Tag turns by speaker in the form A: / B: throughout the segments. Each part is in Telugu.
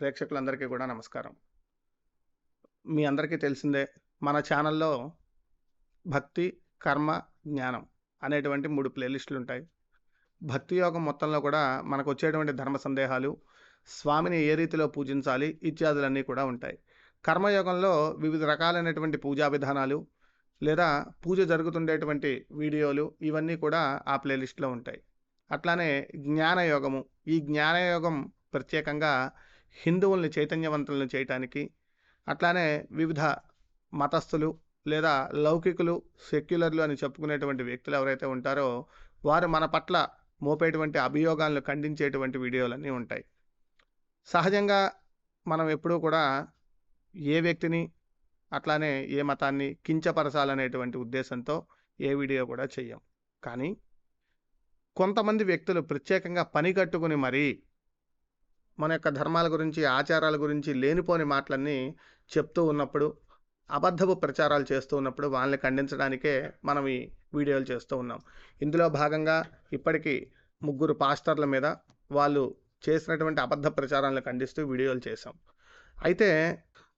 A: ప్రేక్షకులందరికీ కూడా నమస్కారం. మీ అందరికీ తెలిసిందే మన ఛానల్లో భక్తి కర్మ జ్ఞానం అనేటువంటి మూడు ప్లేలిస్టులు ఉంటాయి భక్తి యోగం మొత్తంలో కూడా మనకు వచ్చేటువంటి ధర్మ సందేహాలు స్వామిని ఏ రీతిలో పూజించాలి ఇత్యాదులన్నీ కూడా ఉంటాయి. కర్మయోగంలో వివిధ రకాలైనటువంటి పూజా విధానాలు లేదా పూజ జరుగుతుండేటువంటి వీడియోలు ఇవన్నీ కూడా ఆ ప్లేలిస్ట్లో ఉంటాయి. అట్లానే జ్ఞానయోగము ఈ జ్ఞానయోగం ప్రత్యేకంగా హిందువుల్ని చైతన్యవంతులను చేయటానికి అట్లానే వివిధ మతస్థులు లేదా లౌకికులు సెక్యులర్లు అని చెప్పుకునేటువంటి వ్యక్తులు ఎవరైతే ఉంటారో వారు మన పట్ల మోపేటువంటి అభియోగాలను ఖండించేటువంటి వీడియోలన్నీ ఉంటాయి. సహజంగా మనం ఎప్పుడూ కూడా ఏ వ్యక్తిని అట్లానే ఏ మతాన్ని కించపరచాలనేటువంటి ఉద్దేశంతో ఏ వీడియో కూడా చెయ్యం. కానీ కొంతమంది వ్యక్తులు ప్రత్యేకంగా పని కట్టుకుని మరీ మన యొక్క ధర్మాల గురించి ఆచారాల గురించి లేనిపోని మాటలన్నీ చెప్తూ ఉన్నప్పుడు అబద్ధపు ప్రచారాలు చేస్తూ ఉన్నప్పుడు వాళ్ళని ఖండించడానికే మనం ఈ వీడియోలు చేస్తూ ఉన్నాం. ఇందులో భాగంగా ఇప్పటికీ ముగ్గురు పాస్టర్ల మీద వాళ్ళు చేసినటువంటి అబద్ధ ప్రచారాలను ఖండిస్తూ వీడియోలు చేశాం. అయితే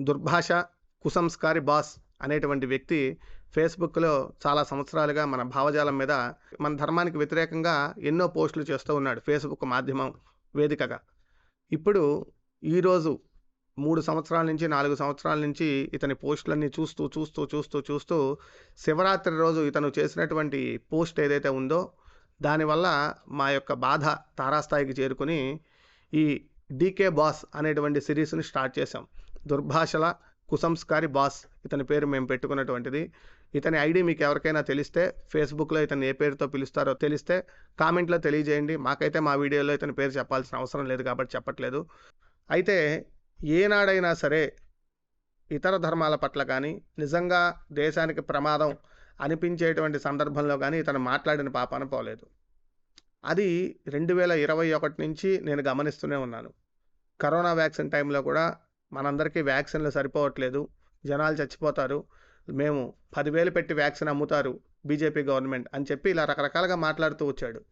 A: దుర్భాష కుసంస్కారి బాస్ అనేటువంటి వ్యక్తి ఫేస్బుక్లో చాలా సంవత్సరాలుగా మన భావజాలం మీద మన ధర్మానికి వ్యతిరేకంగా ఎన్నో పోస్టులు చేస్తూ ఉన్నాడు ఫేస్బుక్ మాధ్యమం వేదికగా. ఇప్పుడు ఈరోజు మూడు సంవత్సరాల నుంచి నాలుగు సంవత్సరాల నుంచి ఇతని పోస్టులన్నీ చూస్తూ చూస్తూ చూస్తూ చూస్తూ శివరాత్రి రోజు ఇతను చేసినటువంటి పోస్ట్ ఏదైతే ఉందో దానివల్ల మా యొక్క బాధ తారాస్థాయికి చేరుకుని ఈ డీకే బాస్ అనేటువంటి సిరీస్ని స్టార్ట్ చేశాం. దుర్భాషల కుసంస్కారి బాస్ ఇతని పేరు మేము పెట్టుకున్నటువంటిది. ఇతని ఐడి మీకు ఎవరికైనా తెలిస్తే ఫేస్బుక్లో ఇతను ఏ పేరుతో పిలుస్తారో తెలిస్తే కామెంట్లో తెలియజేయండి. మాకైతే మా వీడియోలో ఇతని పేరు చెప్పాల్సిన అవసరం లేదు కాబట్టి చెప్పట్లేదు. అయితే ఏనాడైనా సరే ఇతర ధర్మాల పట్ల కానీ నిజంగా దేశానికి ప్రమాదం అనిపించేటువంటి సందర్భంలో కానీ ఇతను మాట్లాడిన పాపాన పోలేదు అది రెండు వేల ఇరవై ఒకటి నుంచి నేను గమనిస్తూనే ఉన్నాను. కరోనా వ్యాక్సిన్ టైంలో కూడా మనందరికీ వ్యాక్సిన్లు సరిపోవట్లేదు. జనాలు చచ్చిపోతారు. మేము పదివేలు పెట్టి వ్యాక్సిన్ అమ్ముతారు బీజేపీ గవర్నమెంట్ అని చెప్పి ఇలా రకరకాలుగా మాట్లాడుతూ వచ్చాడు.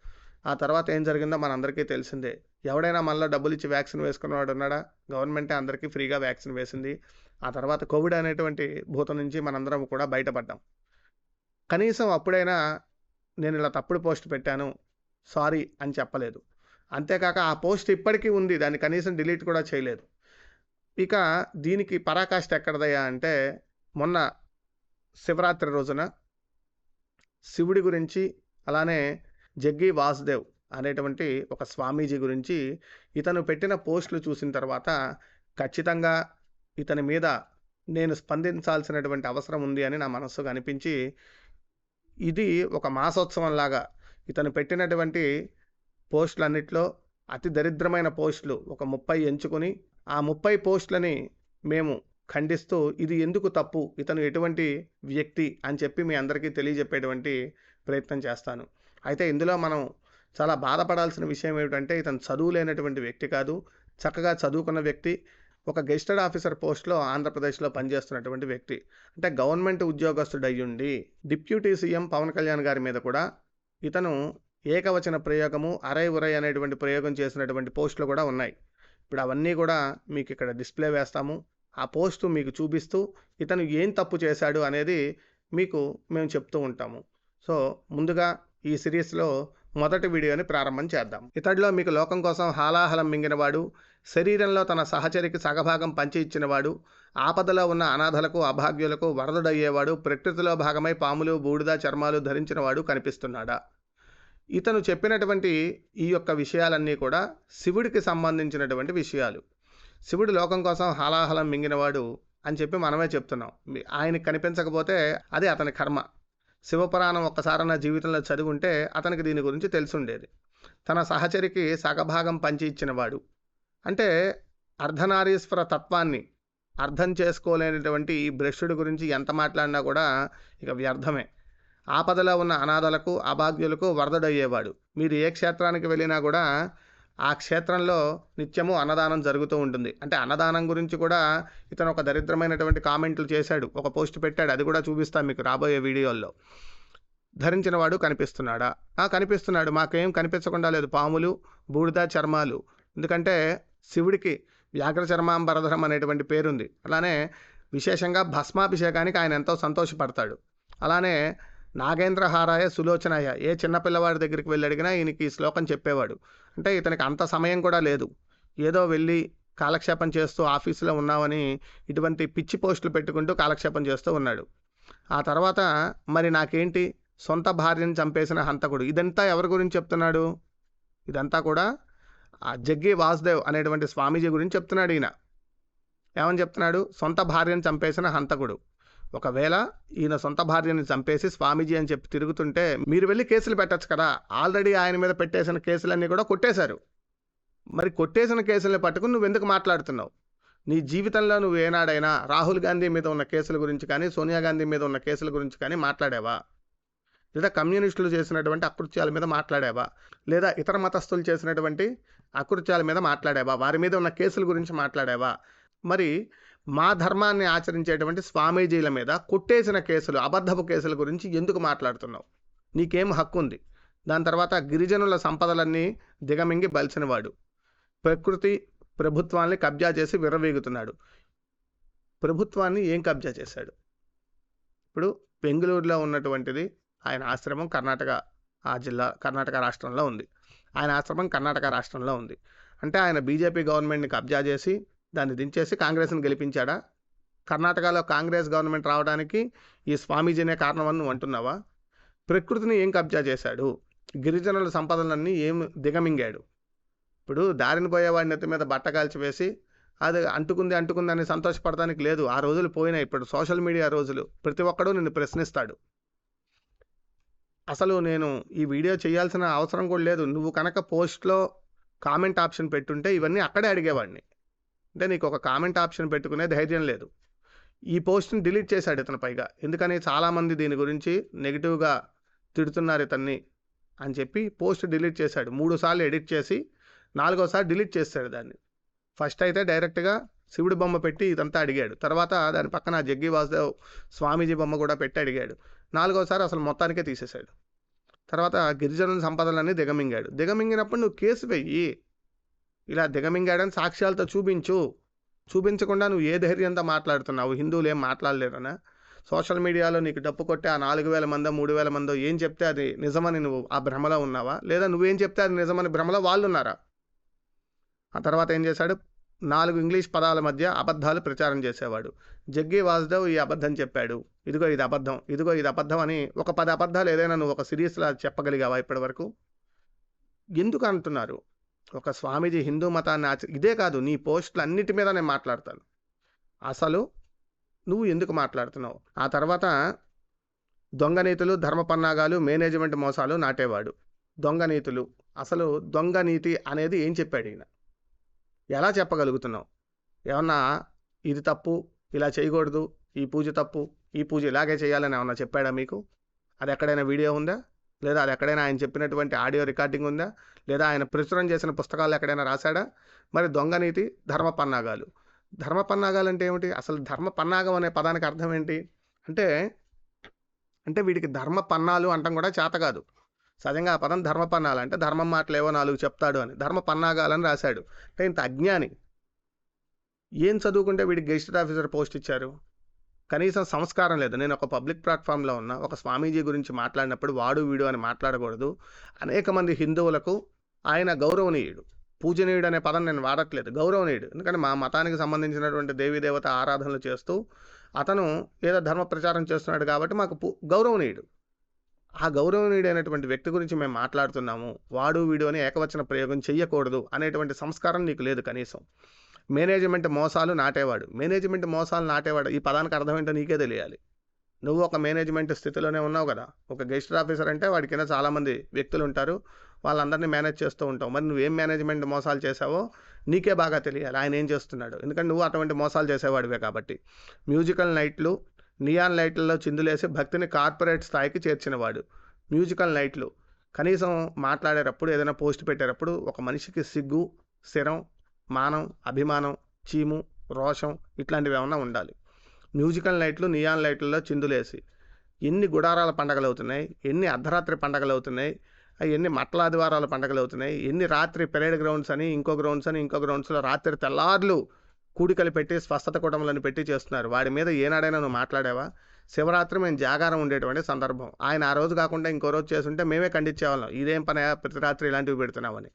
A: ఆ తర్వాత ఏం జరిగిందో మనందరికీ తెలిసిందే. ఎవడైనా మనలో డబ్బులు ఇచ్చి వ్యాక్సిన్ వేసుకున్నవాడు ఉన్నాడా? గవర్నమెంటే అందరికీ ఫ్రీగా వ్యాక్సిన్ వేసింది. ఆ తర్వాత కోవిడ్ అనేటువంటి భూతం నుంచి మనందరం కూడా బయటపడ్డాం. కనీసం అప్పుడైనా నేను ఇలా తప్పుడు పోస్ట్ పెట్టాను సారీ అని చెప్పలేదు. అంతేకాక ఆ పోస్ట్ ఇప్పటికీ ఉంది దాన్ని కనీసం డిలీట్ కూడా చేయలేదు. ఇక దీనికి పరాకాష్ట ఎక్కడదయ్యా అంటే మొన్న శివరాత్రి రోజున శివుడి గురించి అలానే జగ్గి వాసుదేవ్ అనేటువంటి ఒక స్వామీజీ గురించి ఇతను పెట్టిన పోస్టులు చూసిన తర్వాత ఖచ్చితంగా ఇతని మీద నేను స్పందించాల్సినటువంటి అవసరం ఉంది అని నా మనస్సుకు అనిపించి ఇది ఒక మాసోత్సవం లాగా ఇతను పెట్టినటువంటి పోస్టులన్నిట్లో అతి దరిద్రమైన పోస్టులు ఒక ముప్పై ఎంచుకొని ఆ ముప్పై పోస్టులని మేము ఖండిస్తూ ఇది ఎందుకు తప్పు? ఇతను ఎటువంటి వ్యక్తి అని చెప్పి మీ అందరికీ తెలియజెప్పేటువంటి ప్రయత్నం చేస్తాను. అయితే ఇందులో మనం చాలా బాధపడాల్సిన విషయం ఏమిటంటే ఇతను చదువు లేనటువంటి వ్యక్తి కాదు. చక్కగా చదువుకున్న వ్యక్తి ఒక గెస్టెడ్ ఆఫీసర్ పోస్ట్లో ఆంధ్రప్రదేశ్లో పనిచేస్తున్నటువంటి వ్యక్తి. అంటే గవర్నమెంట్ ఉద్యోగస్తుడు అయ్యుండి డిప్యూటీ సీఎం పవన్ కళ్యాణ్ గారి మీద కూడా ఇతను ఏకవచన ప్రయోగము అరై ఉరై అనేటువంటి ప్రయోగం చేసినటువంటి పోస్టులు కూడా ఉన్నాయి. ఇప్పుడు అవన్నీ కూడా మీకు ఇక్కడ డిస్ప్లే వేస్తాము. ఆ పోస్టు మీకు చూపిస్తూ ఇతను ఏం తప్పు చేశాడు అనేది మీకు మేము చెప్తూ ఉంటాము. సో ముందుగా ఈ సిరీస్లో మొదటి వీడియోని ప్రారంభం చేద్దాం. ఇతడిలో మీకు లోకం కోసం హాలాహలం మింగినవాడు శరీరంలో తన సహచరికి సగభాగం పంచి ఇచ్చినవాడు ఆపదలో ఉన్న అనాథలకు అభాగ్యులకు వరదడయ్యేవాడు ప్రకృతిలో భాగమై పాములు బూడిద చర్మాలు ధరించినవాడు కనిపిస్తున్నాడా? ఇతను చెప్పినటువంటి ఈ యొక్క విషయాలన్నీ కూడా శివుడికి సంబంధించినటువంటి విషయాలు. శివుడు లోకం కోసం హాలాహలం మింగినవాడు అని చెప్పి మనమే చెప్తున్నాం. ఆయనకి కనిపించకపోతే అది అతని కర్మ. శివపురాణం ఒక్కసారన్న జీవితంలో చదివి ఉంటే అతనికి దీని గురించి తెలిసుండేది. తన సహచరికి సగభాగం పంచి ఇచ్చినవాడు. అంటే అర్ధనారీశ్వర తత్వాన్ని అర్థం చేసుకోలేనటువంటి ఈ భ్రష్టుడి గురించి ఎంత మాట్లాడినా కూడా ఇక వ్యర్థమే. ఆపదలో ఉన్న అనాథలకు అభాగ్యులకు వరదడయ్యేవాడు. మీరు ఏ క్షేత్రానికి వెళ్ళినా కూడా ఆ క్షేత్రంలో నిత్యము అన్నదానం జరుగుతూ ఉంటుంది. అంటే అన్నదానం గురించి కూడా ఇతను ఒక దరిద్రమైనటువంటి కామెంట్లు చేశాడు. ఒక పోస్ట్ పెట్టాడు. అది కూడా చూపిస్తాను మీకు రాబోయే వీడియోల్లో. ధరించిన వాడు కనిపిస్తున్నాడా? ఆ కనిపిస్తున్నాడు. మాకేం కనిపించకుండా లేదు. పాములు బూడిద చర్మాలు. ఎందుకంటే శివుడికి వ్యాఘ్ర చర్మాంబరధరం అనేటువంటి పేరుంది. అలానే విశేషంగా భస్మాభిషేకానికి ఆయన ఎంతో సంతోషపడతాడు. అలానే నాగేంద్రహారాయ సులోచనాయ ఏ చిన్నపిల్లవాడి దగ్గరికి వెళ్ళి అడిగినా ఈయనకి ఈ శ్లోకం చెప్పేవాడు. అంటే ఇతనికి అంత సమయం కూడా లేదు. ఏదో వెళ్ళి కాలక్షేపం చేస్తూ ఆఫీసులో ఉన్నామని ఇటువంటి పిచ్చి పోస్టులు పెట్టుకుంటూ కాలక్షేపం చేస్తూ ఉన్నాడు. ఆ తర్వాత మరి నాకేంటి? సొంత భార్యను చంపేసిన హంతకుడు. ఇదంతా ఎవరి గురించి చెప్తున్నాడు? ఇదంతా కూడా ఆ జగ్గి వాసుదేవ్ అనేటువంటి స్వామీజీ గురించి చెప్తున్నాడు ఈయన. ఏమని చెప్తున్నాడు? సొంత భార్యను చంపేసిన హంతకుడు. ఒకవేళ ఈయన సొంత భార్యని చంపేసి స్వామీజీ అని చెప్పి తిరుగుతుంటే మీరు వెళ్ళి కేసులు పెట్టచ్చు కదా. ఆల్రెడీ ఆయన మీద పెట్టేసిన కేసులన్నీ కూడా కొట్టేశారు. మరి కొట్టేసిన కేసుల్ని పట్టుకుని నువ్వు ఎందుకు మాట్లాడుతున్నావు? నీ జీవితంలో నువ్వు ఏనాడైనా రాహుల్ గాంధీ మీద ఉన్న కేసుల గురించి కానీ సోనియా గాంధీ మీద ఉన్న కేసుల గురించి కానీ మాట్లాడావా? లేదా కమ్యూనిస్టులు చేసినటువంటి అకృత్యాల మీద మాట్లాడావా? లేదా ఇతర మతస్థులు చేసినటువంటి అకృత్యాల మీద మాట్లాడావా? వారి మీద ఉన్న కేసుల గురించి మాట్లాడావా? మరి మా ధర్మాన్ని ఆచరించేటువంటి స్వామీజీల మీద కొట్టేసిన కేసులు అబద్ధపు కేసుల గురించి ఎందుకు మాట్లాడుతున్నావు? నీకేం హక్కు ఉంది దాని తర్వాత గిరిజనుల సంపదలన్నీ దిగమింగి బలిసినవాడు. ప్రకృతి ప్రభుత్వాన్ని కబ్జా చేసి విర్రవీగుతున్నాడు. ప్రభుత్వాన్ని ఏం కబ్జా చేశాడు? ఇప్పుడు బెంగళూరులో ఉన్నటువంటిది ఆయన ఆశ్రమం కర్ణాటక ఆ జిల్లా కర్ణాటక రాష్ట్రంలో ఉంది. ఆయన ఆశ్రమం కర్ణాటక రాష్ట్రంలో ఉంది. అంటే ఆయన బీజేపీ గవర్నమెంట్ని కబ్జా చేసి దాన్ని దించేసి కాంగ్రెస్ని గెలిపించాడా? కర్ణాటకలో కాంగ్రెస్ గవర్నమెంట్ రావడానికి ఈ స్వామీజీనే కారణమని నువ్వు అంటున్నావా? ప్రకృతిని ఏం కబ్జా చేశాడు? గిరిజనుల సంపదలన్నీ ఏం దిగమింగాడు? ఇప్పుడు దారిని పోయేవాడి నెత్తి మీద బట్ట కాల్చివేసి అది అంటుకుంది అంటుకుంది అని సంతోషపడటానికి లేదు. ఆ రోజులు పోయినాయి. ఇప్పుడు సోషల్ మీడియా రోజులు. ప్రతి ఒక్కడూ నిన్ను ప్రశ్నిస్తాడు. అసలు నేను ఈ వీడియో చేయాల్సిన అవసరం కూడా లేదు. నువ్వు కనుక పోస్ట్లో కామెంట్ ఆప్షన్ పెట్టుంటే ఇవన్నీ అక్కడే అడిగేవాడిని. అంటే నీకు ఒక కామెంట్ ఆప్షన్ పెట్టుకునే ధైర్యం లేదు. ఈ పోస్ట్ని డిలీట్ చేశాడు ఇతను పైగా. ఎందుకని చాలామంది దీని గురించి నెగిటివ్గా తిడుతున్నారు ఇతన్ని అని చెప్పి పోస్ట్ డిలీట్ చేశాడు. మూడు సార్లు ఎడిట్ చేసి నాలుగోసారి డిలీట్ చేశాడు దాన్ని. ఫస్ట్ అయితే డైరెక్ట్గా శివుడి బొమ్మ పెట్టి ఇదంతా అడిగాడు. తర్వాత దాని పక్కన జగ్గి వాసుదేవ్ స్వామీజీ బొమ్మ కూడా పెట్టి అడిగాడు. నాలుగోసారి అసలు మొత్తానికే తీసేశాడు. తర్వాత గిరిజనుల సంపదలన్నీ దిగమింగాడు. దిగమింగినప్పుడు నువ్వు కేసు వెయ్యి. ఇలా దిగమింగాడని సాక్ష్యాలతో చూపించు. చూపించకుండా నువ్వు ఏ ధైర్యంతో మాట్లాడుతున్నావు? హిందువులు ఏం మాట్లాడలేరనా? సోషల్ మీడియాలో నీకు డప్పు కొట్టే ఆ నాలుగు వేల మందో మూడు వేల మందో ఏం చెప్తే అది నిజమని నువ్వు ఆ భ్రమలో ఉన్నావా? లేదా నువ్వేం చెప్తే అది నిజమని భ్రమలో వాళ్ళు ఉన్నారా ఆ తర్వాత ఏం చేశాడు? నాలుగు ఇంగ్లీష్ పదాల మధ్య అబద్ధాలు ప్రచారం చేసేవాడు. జగ్గి వాసుదేవ్ ఈ అబద్ధం చెప్పాడు. ఇదిగో ఇది అబద్ధం. ఇదిగో ఇది అబద్ధం అని ఒక పది అబద్ధాలు ఏదైనా నువ్వు ఒక సిరీస్లా చెప్పగలిగావా ఇప్పటి వరకు ఎందుకు అంటున్నారు? ఒక స్వామీజీ హిందూ మతాన్ని ఆచ ఇదే కాదు నీ పోస్టులు అన్నిటి మీద నేను మాట్లాడతాను. అసలు నువ్వు ఎందుకు మాట్లాడుతున్నావు? ఆ తర్వాత దొంగ నీతులు ధర్మ పన్నాగాలు మేనేజ్మెంట్ మోసాలు నాటేవాడు. దొంగ నీతులు. అసలు దొంగ నీతి అనేది ఏం చెప్పాడు ఈయన? ఎలా చెప్పగలుగుతున్నావు? ఏమన్నా ఇది తప్పు ఇలా చేయకూడదు ఈ పూజ తప్పు ఈ పూజ ఇలాగే చేయాలని ఏమన్నా చెప్పాడా మీకు? అది ఎక్కడైనా వీడియో ఉందా? లేదా అది ఎక్కడైనా ఆయన చెప్పినటువంటి ఆడియో రికార్డింగ్ ఉందా? లేదా ఆయన ప్రచురం చేసిన పుస్తకాలు ఎక్కడైనా రాశాడా? మరి దొంగ నీతి ధర్మ పన్నాగాలు. ధర్మ పన్నాగాలు అంటే ఏమిటి? అసలు ధర్మ పన్నాగం అనే పదానికి అర్థం ఏంటి? అంటే అంటే వీడికి ధర్మ పన్నాలు అంటాం కూడా చేత కాదు. సహజంగా ఆ పదం ధర్మ పన్నాలు అంటే ధర్మం మాటలు ఏవో నాలుగు చెప్తాడు అని. ధర్మ పన్నాగాలని రాశాడు. అంటే ఇంత అజ్ఞాని. ఏం చదువుకుంటే వీడికి గెజిటెడ్ ఆఫీసర్ పోస్ట్ ఇచ్చారు? కనీసం సంస్కారం లేదు. నేను ఒక పబ్లిక్ ప్లాట్ఫామ్లో ఉన్న ఒక స్వామీజీ గురించి మాట్లాడినప్పుడు వాడు వీడు అని మాట్లాడకూడదు. అనేక మంది హిందువులకు ఆయన గౌరవనీయుడు. పూజనీయుడు అనే పదం నేను వాడట్లేదు. గౌరవనీయుడు. ఎందుకంటే మా మతానికి సంబంధించినటువంటి దేవీదేవత ఆరాధనలు చేస్తూ అతను ఏదో ధర్మ ప్రచారం చేస్తున్నాడు కాబట్టి మాకు పూ గౌరవనీయుడు. ఆ గౌరవనీయుడైనటువంటి వ్యక్తి గురించి మేము మాట్లాడుతున్నాము. వాడు వీడు అని ఏకవచన ప్రయోగం చేయకూడదు అనేటువంటి సంస్కారం నీకు లేదు కనీసం. మేనేజ్మెంట్ మోసాలు నాటేవాడు. మేనేజ్మెంట్ మోసాలు నాటేవాడు. ఈ పదానికి అర్థం ఏంటో నీకే తెలియాలి. నువ్వు ఒక మేనేజ్మెంట్ స్థితిలోనే ఉన్నావు కదా. ఒక గెస్ట్ ఆఫీసర్ అంటే వాడి కింద చాలామంది వ్యక్తులు ఉంటారు. వాళ్ళందరినీ మేనేజ్ చేస్తూ ఉంటావు. మరి నువ్వేం మేనేజ్మెంట్ మోసాలు చేసావో నీకే బాగా తెలియాలి. ఆయన ఏం చేస్తున్నాడు? ఎందుకంటే నువ్వు అటువంటి మోసాలు చేసేవాడివే కాబట్టి. మ్యూజికల్ నైట్లు నియాన్ లైట్లలో చిందులేసి భక్తిని కార్పొరేట్ స్థాయికి చేర్చినవాడు. మ్యూజికల్ నైట్లు. కనీసం మాట్లాడేటప్పుడు ఏదైనా పోస్ట్ పెట్టేటప్పుడు ఒక మనిషికి సిగ్గు స్థిరం మానం అభిమానం చీము రోషం ఇట్లాంటివి ఏమన్నా ఉండాలి. మ్యూజికల్ లైట్లు నియాన్ లైట్లలో చిందులేసి ఎన్ని గుడారాల పండగలు అవుతున్నాయి ఎన్ని అర్ధరాత్రి పండగలు అవుతున్నాయి ఎన్ని మట్ల ఆదివారాల పండగలు అవుతున్నాయి ఎన్ని రాత్రి పెరేడ్ గ్రౌండ్స్ అని ఇంకో గ్రౌండ్స్ అని ఇంకో గ్రౌండ్స్లో రాత్రి తెల్లార్లు కూడికలు పెట్టి స్వస్థత కూటములను పెట్టి చేస్తున్నారు. వాడి మీద ఏనాడైనా నువ్వు మాట్లాడావా? శివరాత్రి మేము జాగారం ఉండేటువంటి సందర్భం. ఆయన ఆ రోజు కాకుండా ఇంకో రోజు చేస్తుంటే మేమే ఖండించేవాళ్ళం. ఇదేం పని ప్రతి రాత్రి ఇలాంటివి పెడుతున్నామని.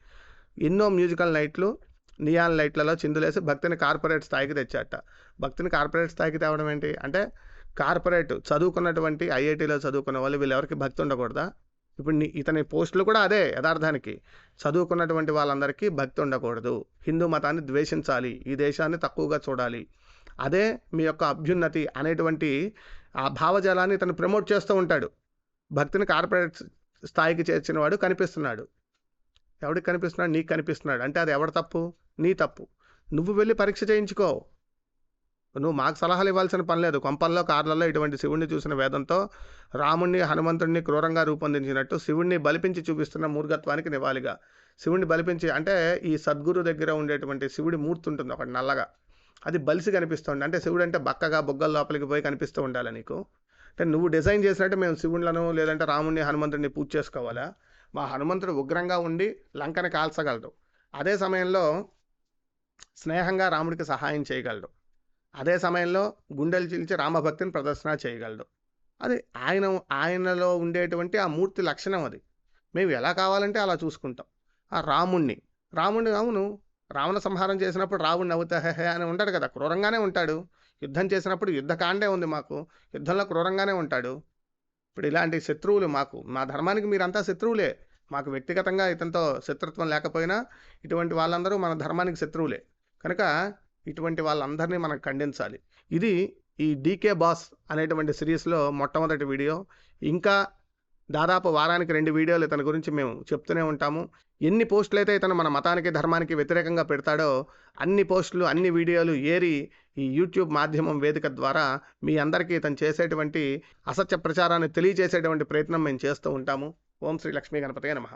A: ఎన్నో మ్యూజికల్ నైట్లు నియాన్ లైట్లలో చిందులేసి భక్తిని కార్పొరేట్ స్థాయికి తెచ్చాట భక్తిని కార్పొరేట్ స్థాయికి తేవడం ఏంటి? అంటే కార్పొరేట్ చదువుకున్నటువంటి ఐఐటీలో చదువుకున్న వాళ్ళు వీళ్ళెవరికి భక్తి ఉండకూడదా? ఇప్పుడు ఇతని పోస్టులు కూడా అదే యథార్థానికి. చదువుకున్నటువంటి వాళ్ళందరికీ భక్తి ఉండకూడదు. హిందూ మతాన్ని ద్వేషించాలి. ఈ దేశాన్ని తక్కువగా చూడాలి. అదే మీ యొక్క అభ్యున్నతి అనేటువంటి ఆ భావజాలాన్ని ఇతను ప్రమోట్ చేస్తూ ఉంటాడు. భక్తిని కార్పొరేట్ స్థాయికి చేర్చిన వాడు కనిపిస్తున్నాడు. ఎవడికి కనిపిస్తున్నాడు? నీకు కనిపిస్తున్నాడు. అంటే అది ఎవడి తప్పు? నీ తప్పు. నువ్వు వెళ్ళి పరీక్ష చేయించుకో. నువ్వు మాకు సలహాలు ఇవ్వాల్సిన పని లేదు. కొంపల్లో కార్లలో ఇటువంటి శివుణ్ణి చూసిన వేదంతో రాముణ్ణి హనుమంతుడిని క్రూరంగా రూపొందించినట్టు శివుణ్ణి బలిపించి చూపిస్తున్న మూర్ఘత్వానికి నివాళిగా. శివుణ్ణి బలిపించి అంటే ఈ సద్గురు దగ్గర ఉండేటువంటి శివుడి మూర్తి ఉంటుంది ఒకటి నల్లగా. అది బలిసి కనిపిస్తుంది. అంటే శివుడు అంటే బక్కగా బొగ్గల లోపలికి పోయి కనిపిస్తూ ఉండాలి నీకు? అంటే నువ్వు డిజైన్ చేసినట్టు మేము శివుళ్ళను లేదంటే రాముణ్ణి హనుమంతుడిని పూజ చేసుకోవాలా? మా హనుమంతుడు ఉగ్రంగా ఉండి లంకని కాల్చగలడు. అదే సమయంలో స్నేహంగా రాముడికి సహాయం చేయగలడు. అదే సమయంలో గుండెలు చీల్చి రామభక్తిని ప్రదర్శన చేయగలడు. అది ఆయన ఆయనలో ఉండేటువంటి ఆ మూర్తి లక్షణం అది. మేము ఎలా కావాలంటే అలా చూసుకుంటాం. ఆ రాముణ్ణి రాముణ్ణి అవును రావణ సంహారం చేసినప్పుడు రావుణ్ణి అవుతా హే అని ఉంటాడు కదా క్రూరంగానే ఉంటాడు. యుద్ధం చేసినప్పుడు యుద్ధకాండే ఉంది మాకు యుద్ధంలో క్రూరంగానే ఉంటాడు. ఇప్పుడు ఇలాంటి శత్రువులు మాకు మా ధర్మానికి మీరంతా శత్రువులే. మాకు వ్యక్తిగతంగా ఇతనితో శత్రుత్వం లేకపోయినా ఇటువంటి వాళ్ళందరూ మన ధర్మానికి శత్రువులే. కనుక ఇటువంటి వాళ్ళందరినీ మనం ఖండించాలి. ఇది ఈ డీకే బాస్ అనేటువంటి సిరీస్లో మొట్టమొదటి వీడియో. ఇంకా దాదాపు వారానికి రెండు వీడియోలు ఇతని గురించి మేము చెప్తూనే ఉంటాము. ఎన్ని పోస్టులు అయితే ఇతను మన మతానికి ధర్మానికి వ్యతిరేకంగా పెడతాడో అన్ని పోస్టులు అన్ని వీడియోలు ఏరి ఈ యూట్యూబ్ మాధ్యమం వేదిక ద్వారా మీ అందరికీ ఇతను చేసేటువంటి అసత్య ప్రచారాన్ని తెలియజేసేటువంటి ప్రయత్నం మేము చేస్తూ ఉంటాము. ఓం శ్రీ లక్ష్మీ గణపతి నమ.